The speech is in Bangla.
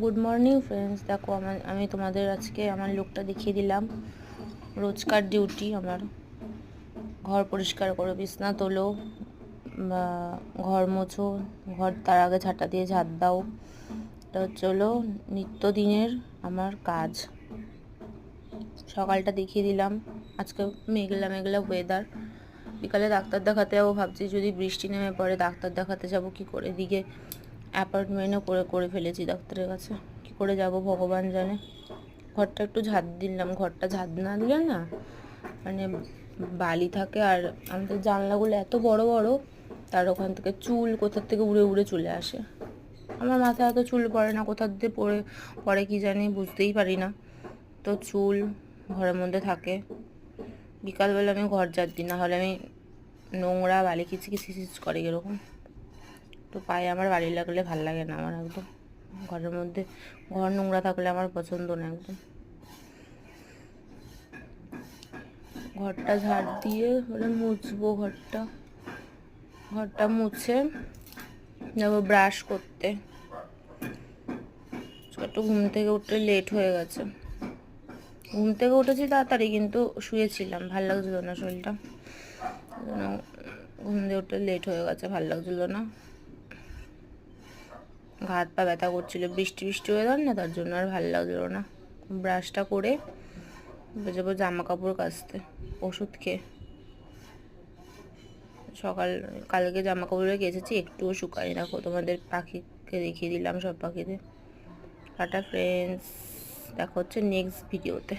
গুড মর্নিং ফ্রেন্ডস দেখো, আমার, আমি তোমাদের আজকে আমার লুকটা দেখিয়ে দিলাম। রোজকার ডিউটি আমার ঘর পরিষ্কার করো, বিছনা তোলো, বা ঘর মোছো, ঘর তার আগে ঝাঁটা দিয়ে ঝাঁট দাও। এটা হচ্ছে হলো নিত্যদিনের আমার কাজ। সকালটা দেখিয়ে দিলাম। আজকে মেঘলা মেঘলা ওয়েদার বিকালে ডাক্তার দেখাতে যাব ভাবছি, যদি বৃষ্টি নেমে পড়ে, ডাক্তার দেখাতে যাব, কি করে এদিকে অ্যাপার্টমেন্টও করে করে ফেলেছি ডাক্তারের কাছে। কি করে যাব ভগবান জানে। ঘরটা একটু ঝাঁট দিলাম। ঘরটা ঝাঁট না দিলে না মানে বালি থাকে। আর আমাদের জানলাগুলো এত বড় বড়, তার ওখান থেকে চুল কোথার থেকে উড়ে উড়ে চলে আসে। আমার মাথায় এত চুল পড়ে না, কোথার দিয়ে পড়ে পড়ে কি জানি বুঝতেই পারি না। তো চুল ঘরের মধ্যে থাকে। বিকালবেলা আমি ঘর ঝাড় দিই না হলে আমি নোংরা বালি কিচি কিচ করে এরকম। তো পায়ে আমার বাড়ি লাগলে ভালো লাগে না আমার একদম। ঘরের মধ্যে ঘর নোংরা থাকলে আমার পছন্দ না একদম। ঘরটা ঝাড় দিয়ে হলে মুছবো ঘরটা। ঘরটা মুছে যাব ব্রাশ করতে। একটু ঘুম থেকে উঠতে লেট হয়ে গেছে। ঘুম থেকে উঠেছি তাড়াতাড়ি কিন্তু শুয়েছিলাম, ভালো লাগছিল না শরীরটা। ঘুম দিয়ে উঠতে লেট হয়ে গেছে, ভালো লাগছিল না। হাত পা ব্যথা করছিল। বৃষ্টি বৃষ্টি ওয়েদার না, তার জন্য আর ভালো লাগল না। ব্রাশটা করে যাব জামা কাপড় কাচতে, ওষুধ খেয়ে। সকাল, কালকে জামা কাপড়ে কেচেছি, একটুও শুকায়নি। দেখো, তোমাদের পাখিকে দেখিয়ে দিলাম সব পাখিদের। টাটা ফ্রেন্ডস দেখা হচ্ছে নেক্সট ভিডিওতে